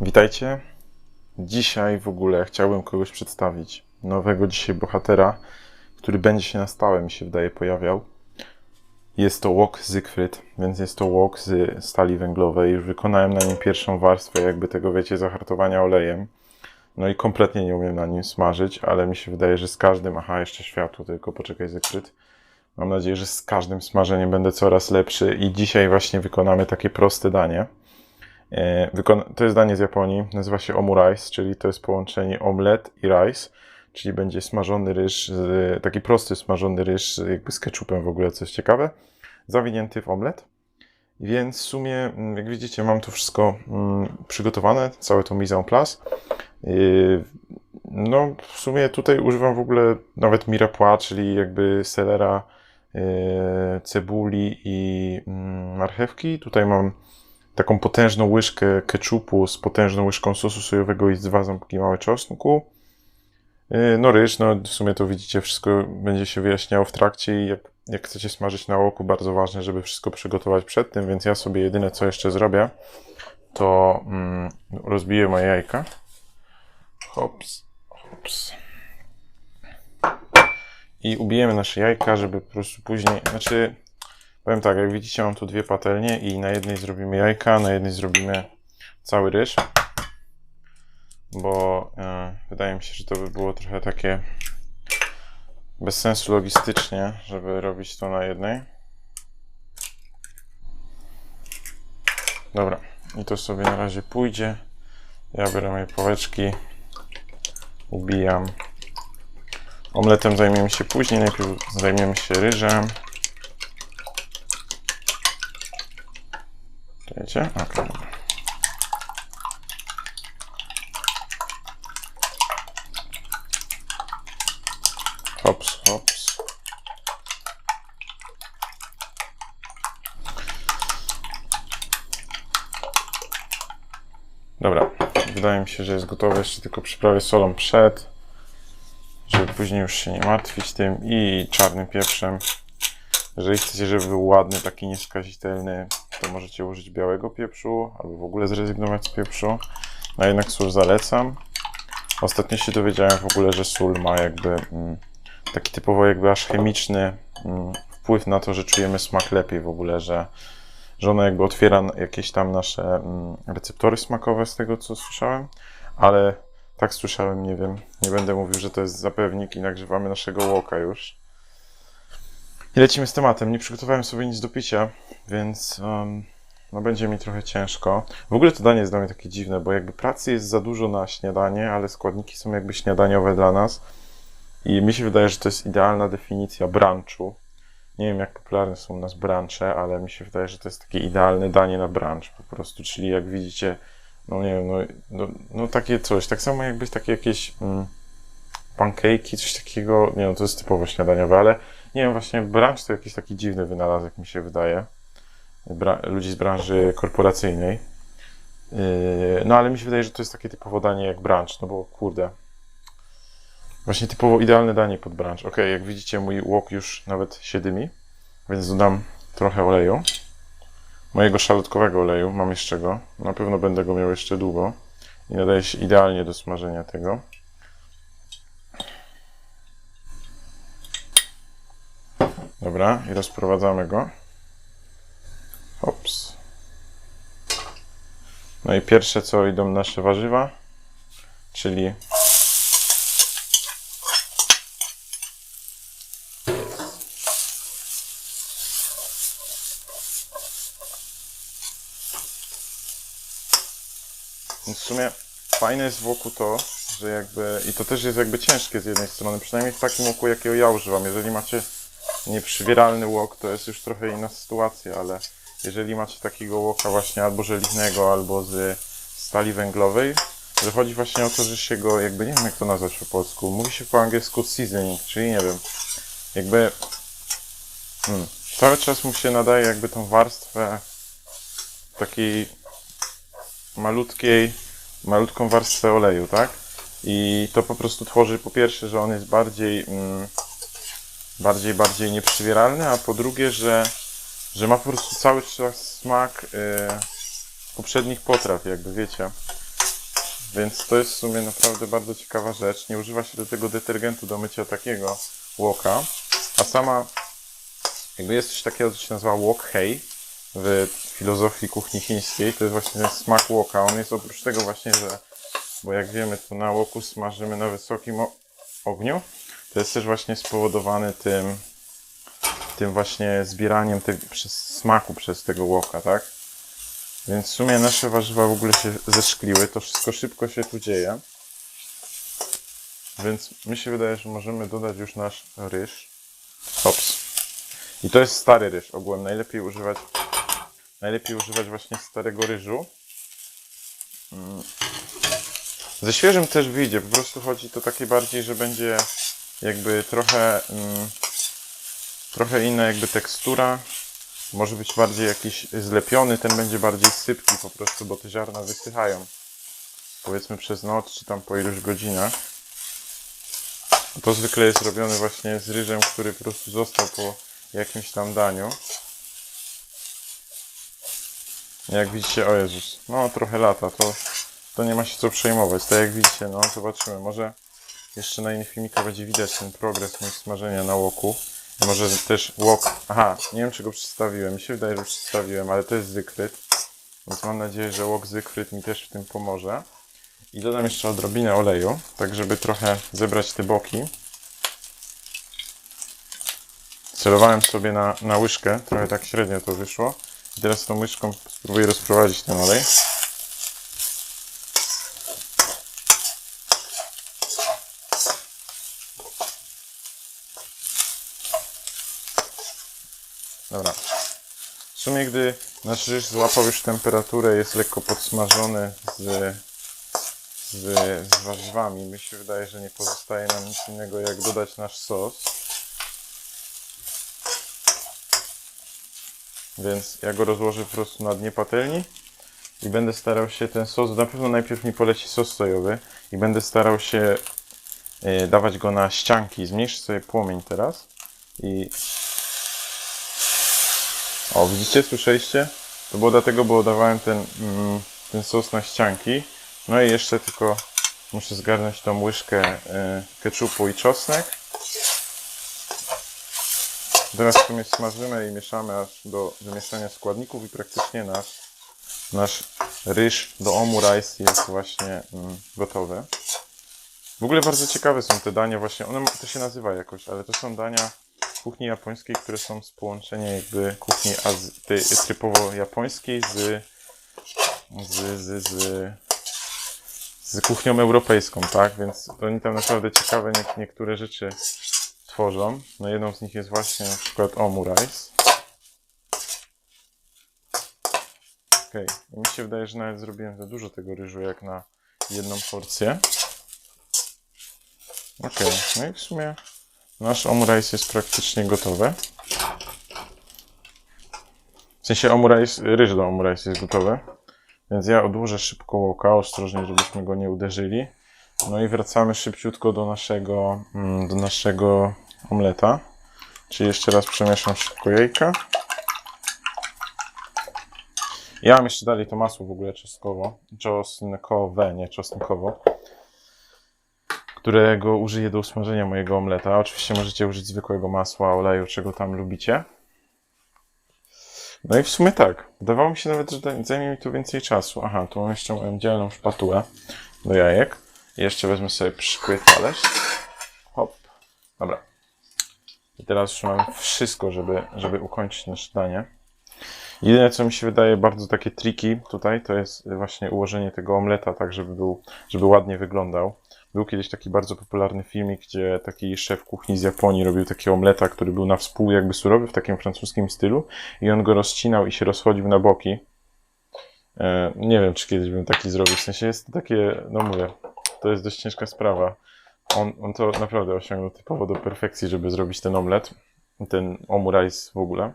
Witajcie. Dzisiaj w ogóle chciałbym kogoś przedstawić. Nowego dzisiaj bohatera, który będzie się na stałe, mi się wydaje, pojawiał. Jest to łok Zygfryd, więc jest to łok z stali węglowej. Już wykonałem na nim pierwszą warstwę, jakby tego wiecie, zahartowania olejem. No i kompletnie nie umiem na nim smażyć, ale mi się wydaje, że z każdym. Aha, jeszcze światło, tylko poczekaj, Zygfryd. Mam nadzieję, że z każdym smażeniem będę coraz lepszy i dzisiaj właśnie wykonamy takie proste danie. E, to jest danie z Japonii, nazywa się omu rice, czyli to jest połączenie omlet i rice, czyli będzie smażony ryż, taki prosty smażony ryż jakby z ketchupem w ogóle, co jest ciekawe, zawinięty w omlet. Więc w sumie, mm, jak widzicie, mam tu wszystko mm, przygotowane, całe to mise en place. Yy, No, w sumie tutaj używam w ogóle nawet mirepoix, czyli jakby selera, yy, cebuli i mm, marchewki. Tutaj mam taką potężną łyżkę ketchupu z potężną łyżką sosu sojowego i z dwa ząbki małe czosnku. Yy, No ryż, no w sumie to widzicie, wszystko będzie się wyjaśniało w trakcie i jak, jak chcecie smażyć na łoku, bardzo ważne, żeby wszystko przygotować przed tym, więc ja sobie jedyne co jeszcze zrobię, to mm, rozbiję moje jajka. Hops, hops. I ubijemy nasze jajka, żeby po prostu później, znaczy Powiem tak, jak widzicie, mam tu dwie patelnie i na jednej zrobimy jajka, na jednej zrobimy cały ryż. Bo e, wydaje mi się, że to by było trochę takie bez sensu logistycznie, żeby robić to na jednej. Dobra, i to sobie na razie pójdzie. Ja biorę moje pałeczki, ubijam. Omletem zajmiemy się później, najpierw zajmiemy się ryżem. Wiecie? Dobra. Hops, hops. Dobra, wydaje mi się, że jest gotowe. Jeszcze tylko przyprawię solą przed, żeby później już się nie martwić tym i czarnym pieprzem. Jeżeli chcecie, żeby był ładny, taki nieskazitelny, to możecie użyć białego pieprzu, albo w ogóle zrezygnować z pieprzu. No jednak sól zalecam. Ostatnio się dowiedziałem w ogóle, że sól ma jakby mm, taki typowo jakby aż chemiczny mm, wpływ na to, że czujemy smak lepiej w ogóle, że, że ona jakby otwiera jakieś tam nasze mm, receptory smakowe z tego, co słyszałem, ale tak słyszałem, nie wiem, nie będę mówił, że to jest zapewnik i nagrzewamy naszego łoka już. I lecimy z tematem. Nie przygotowałem sobie nic do picia, więc um, no będzie mi trochę ciężko. W ogóle to danie jest dla mnie takie dziwne, bo jakby pracy jest za dużo na śniadanie, ale składniki są jakby śniadaniowe dla nas. I mi się wydaje, że to jest idealna definicja brunchu. Nie wiem, jak popularne są u nas brunche, ale mi się wydaje, że to jest takie idealne danie na brunch po prostu. Czyli jak widzicie, no nie wiem, no, no, no takie coś. Tak samo jakby takie jakieś mm, pancake'i, coś takiego. Nie no, to jest typowo śniadaniowe, ale nie wiem, właśnie brunch to jakiś taki dziwny wynalazek, mi się wydaje. Bra- ludzi z branży korporacyjnej. Yy, no ale mi się wydaje, że to jest takie typowo danie jak brunch, no bo kurde. Właśnie typowo idealne danie pod brunch. Ok, jak widzicie, mój łok już nawet się dymi, więc dodam trochę oleju. Mojego szalotkowego oleju, mam jeszcze go. Na pewno będę go miał jeszcze długo. I nadaje się idealnie do smażenia tego. Dobra, i rozprowadzamy go. Hops. No i pierwsze co idą nasze warzywa, czyli w sumie fajne jest wokół to, że jakby, i to też jest jakby ciężkie z jednej strony, przynajmniej w takim łoku, jakiego ja używam. Jeżeli macie nieprzywieralny łok, to jest już trochę inna sytuacja, ale jeżeli macie takiego łoka właśnie albo żeliwnego, albo z stali węglowej, że chodzi właśnie o to, że się go, jakby nie wiem jak to nazwać po polsku, mówi się po angielsku seasoning, czyli nie wiem, jakby hmm, cały czas mu się nadaje jakby tą warstwę takiej malutkiej, malutką warstwę oleju, tak? I to po prostu tworzy po pierwsze, że on jest bardziej mm, bardziej, bardziej nieprzywieralny, a po drugie, że, że ma po prostu cały czas smak y, poprzednich potraw, jakby wiecie. Więc to jest w sumie naprawdę bardzo ciekawa rzecz. Nie używa się do tego detergentu do mycia takiego łoka, a sama jakby jest coś takiego, co się nazywa wok hei w filozofii kuchni chińskiej. To jest właśnie ten smak łoka. On jest oprócz tego właśnie, że bo jak wiemy, to na łoku smażymy na wysokim ogniu. To jest też właśnie spowodowany tym, tym właśnie zbieraniem te, przez smaku przez tego łoka, tak? Więc w sumie nasze warzywa w ogóle się zeszkliły. To wszystko szybko się tu dzieje. Więc mi się wydaje, że możemy dodać już nasz ryż. Hops. I to jest stary ryż ogółem. Najlepiej używać, najlepiej używać właśnie starego ryżu. Mm. Ze świeżym też wyjdzie. Po prostu chodzi to takie bardziej, że będzie jakby trochę, mm, trochę inna jakby tekstura. Może być bardziej jakiś zlepiony, ten będzie bardziej sypki po prostu, bo te ziarna wysychają. Powiedzmy przez noc, czy tam po iluś godzinach. To zwykle jest robione właśnie z ryżem, który po prostu został po jakimś tam daniu. Jak widzicie, o Jezus, no trochę lata, to, to nie ma się co przejmować. Tak jak widzicie, no zobaczymy, może jeszcze na innych filmikach będzie widać ten progres mój smażenia na łoku. Może też łok, aha, nie wiem czy go przedstawiłem, mi się wydaje, że przedstawiłem, ale to jest zykryt. Więc mam nadzieję, że łok zykryt mi też w tym pomoże. I dodam jeszcze odrobinę oleju, tak żeby trochę zebrać te boki. Celowałem sobie na, na łyżkę, trochę tak średnio to wyszło. I teraz tą łyżką spróbuję rozprowadzić ten olej. Dobra. W sumie, gdy nasz ryż złapał już temperaturę, jest lekko podsmażony z, z, z warzywami, mi się wydaje, że nie pozostaje nam nic innego, jak dodać nasz sos. Więc ja go rozłożę po prostu na dnie patelni i będę starał się ten sos, na pewno najpierw mi poleci sos sojowy i będę starał się e, dawać go na ścianki. Zmniejszę sobie płomień teraz i o, widzicie, słyszeliście? To było dlatego, bo dawałem ten, mm, ten sos na ścianki. No i jeszcze tylko muszę zgarnąć tą łyżkę y, keczupu i czosnek. Teraz sumie smażymy i mieszamy aż do wymieszania składników i praktycznie nasz, nasz ryż do omu rice jest właśnie mm, gotowy. W ogóle bardzo ciekawe są te dania właśnie, one to się nazywa jakoś, ale to są dania kuchni japońskiej, które są z połączenia jakby kuchni Azy- tej typowo japońskiej z, z, z, z, z kuchnią europejską, tak? Więc oni tam naprawdę ciekawe nie, niektóre rzeczy tworzą. No jedną z nich jest właśnie na przykład omu rice. Okej, okay. mi się wydaje, że nawet zrobiłem za dużo tego ryżu jak na jedną porcję. Okej, no i w sumie Nasz omurice jest praktycznie gotowy. W sensie omurice, ryż do omurice jest gotowy. Więc ja odłożę szybko łoka, ostrożnie, żebyśmy go nie uderzyli. No i wracamy szybciutko do naszego, mm, do naszego omleta. Czyli jeszcze raz przemieszam szybko jajka. Ja mam jeszcze dalej to masło w ogóle czosnkowo. Czosnkowe, nie czosnkowo którego użyję do usmażenia mojego omleta. Oczywiście możecie użyć zwykłego masła, oleju, czego tam lubicie. No i w sumie tak. Wydawało mi się nawet, że zajmie mi tu więcej czasu. Aha, tu mam jeszcze moją dzielną szpatułę do jajek. I jeszcze wezmę sobie przykły talerz. Hop. Dobra. I teraz już mam wszystko, żeby, żeby ukończyć nasze danie. Jedyne, co mi się wydaje bardzo takie triki tutaj, to jest właśnie ułożenie tego omleta tak, żeby był, żeby ładnie wyglądał. Był kiedyś taki bardzo popularny filmik, gdzie taki szef kuchni z Japonii robił takiego omleta, który był na współ jakby surowy w takim francuskim stylu i on go rozcinał i się rozchodził na boki. E, nie wiem, czy kiedyś bym taki zrobił. W sensie jest to takie, no mówię, to jest dość ciężka sprawa. On, on to naprawdę osiągnął typowo do perfekcji, żeby zrobić ten omlet, ten omurice w ogóle.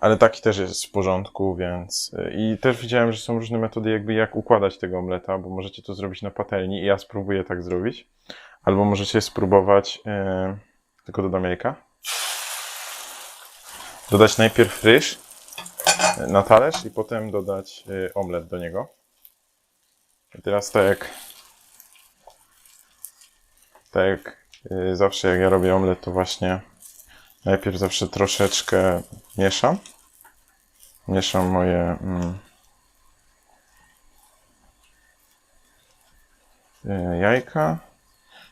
Ale taki też jest w porządku, więc. I też widziałem, że są różne metody, jakby jak układać tego omleta, bo możecie to zrobić na patelni i ja spróbuję tak zrobić. Albo możecie spróbować. Yy, tylko dodam jajka. Dodać najpierw ryż na talerz i potem dodać yy, omlet do niego. I teraz tak jak tak jak y, zawsze jak ja robię omlet, to właśnie najpierw zawsze troszeczkę mieszam. Mieszam moje mm, y, jajka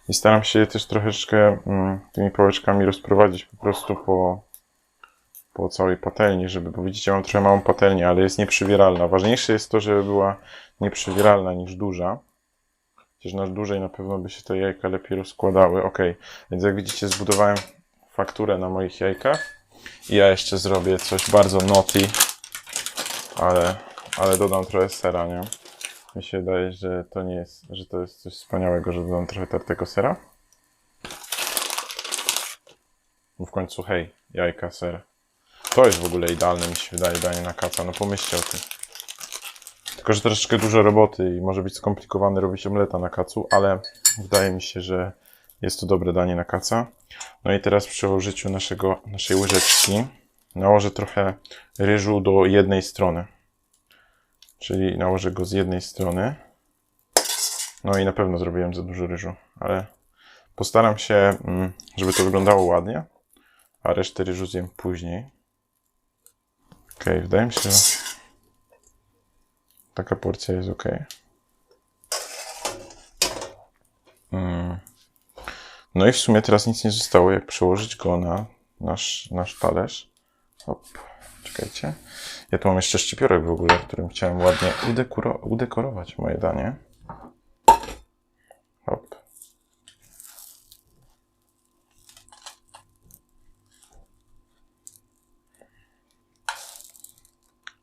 i staram się je też troszeczkę mm, tymi pałeczkami rozprowadzić po prostu po, po całej patelni, żeby, bo widzicie, mam trochę małą patelnię, ale jest nieprzywieralna. Ważniejsze jest to, żeby była nieprzywieralna niż duża. Chociaż na dłużej na pewno by się te jajka lepiej rozkładały. Ok, więc jak widzicie, zbudowałem fakturę na moich jajkach. I ja jeszcze zrobię coś bardzo naughty, ale, ale dodam trochę sera, nie? Mi się wydaje, że to nie jest, że to jest coś wspaniałego, że dodam trochę tartego sera. Bo w końcu, hej, jajka, ser. To jest w ogóle idealne, mi się wydaje, danie na kaca. No pomyślcie o tym. Tylko, że troszeczkę dużo roboty i może być skomplikowane robić omleta na kacu, ale wydaje mi się, że jest to dobre danie na kaca. No i teraz przy użyciu naszego, naszej łyżeczki nałożę trochę ryżu do jednej strony. Czyli nałożę go z jednej strony. No i na pewno zrobiłem za dużo ryżu, ale postaram się, mm, żeby to wyglądało ładnie, a resztę ryżu zjem później. Okej, wydaje mi się, że taka porcja jest ok. Mm. No i w sumie teraz nic nie zostało, jak przełożyć go na nasz, nasz talerz. Hop, czekajcie. Ja tu mam jeszcze szczypiorek w ogóle, którym chciałem ładnie udekoro- udekorować moje danie.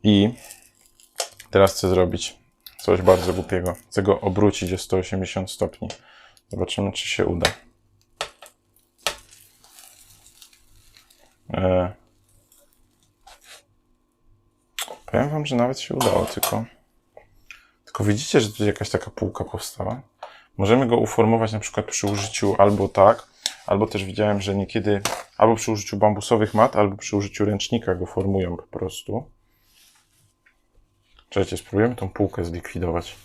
I teraz chcę zrobić coś bardzo głupiego. Chcę go obrócić o 180 stopni. Zobaczymy, czy się uda. Że nawet się udało, tylko... Tylko widzicie, że tu jakaś taka półka powstała? Możemy go uformować na przykład przy użyciu albo tak, albo też widziałem, że niekiedy albo przy użyciu bambusowych mat, albo przy użyciu ręcznika go formują po prostu. Czekajcie, spróbujemy tą półkę zlikwidować.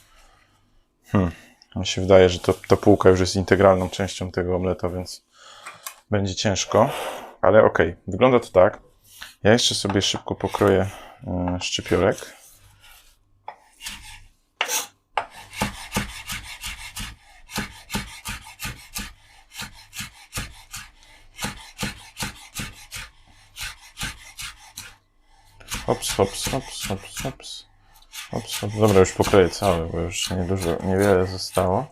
Hmm. Mi się wydaje, że to, ta półka już jest integralną częścią tego omleta, więc będzie ciężko. Ale okej, wygląda to tak. Ja jeszcze sobie szybko pokroję szczypiorek. Hops, hops, hops, hops, hops. Hops, hops. Dobra, już pokroję cały, bo już niedużo, niewiele zostało.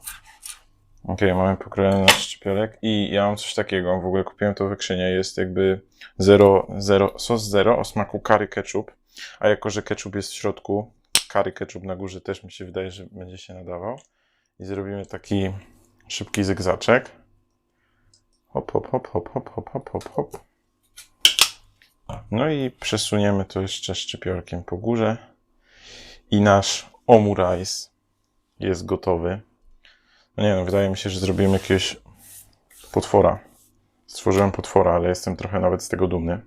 Ok, mamy pokrojony nasz szczypiorek i ja mam coś takiego, w ogóle kupiłem to w jest jakby zero, zero, sos zero o smaku curry ketchup, a jako, że ketchup jest w środku, curry ketchup na górze też mi się wydaje, że będzie się nadawał. I zrobimy taki szybki zygzaczek. Hop, hop, hop, hop, hop, hop, hop, hop, hop. No i przesuniemy to jeszcze szczypiorkiem po górze. I nasz omurice jest gotowy. No nie no, wydaje mi się, że zrobiłem jakiegoś potwora. Stworzyłem potwora, ale jestem trochę nawet z tego dumny.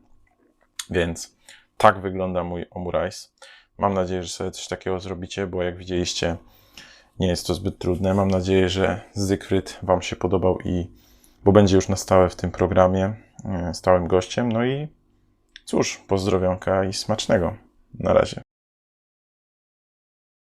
Więc tak wygląda mój omurice. Mam nadzieję, że sobie coś takiego zrobicie, bo jak widzieliście, nie jest to zbyt trudne. Mam nadzieję, że Zygfryd Wam się podobał i bo będzie już na stałe w tym programie e, stałym gościem. No i cóż, pozdrowionka i smacznego. Na razie.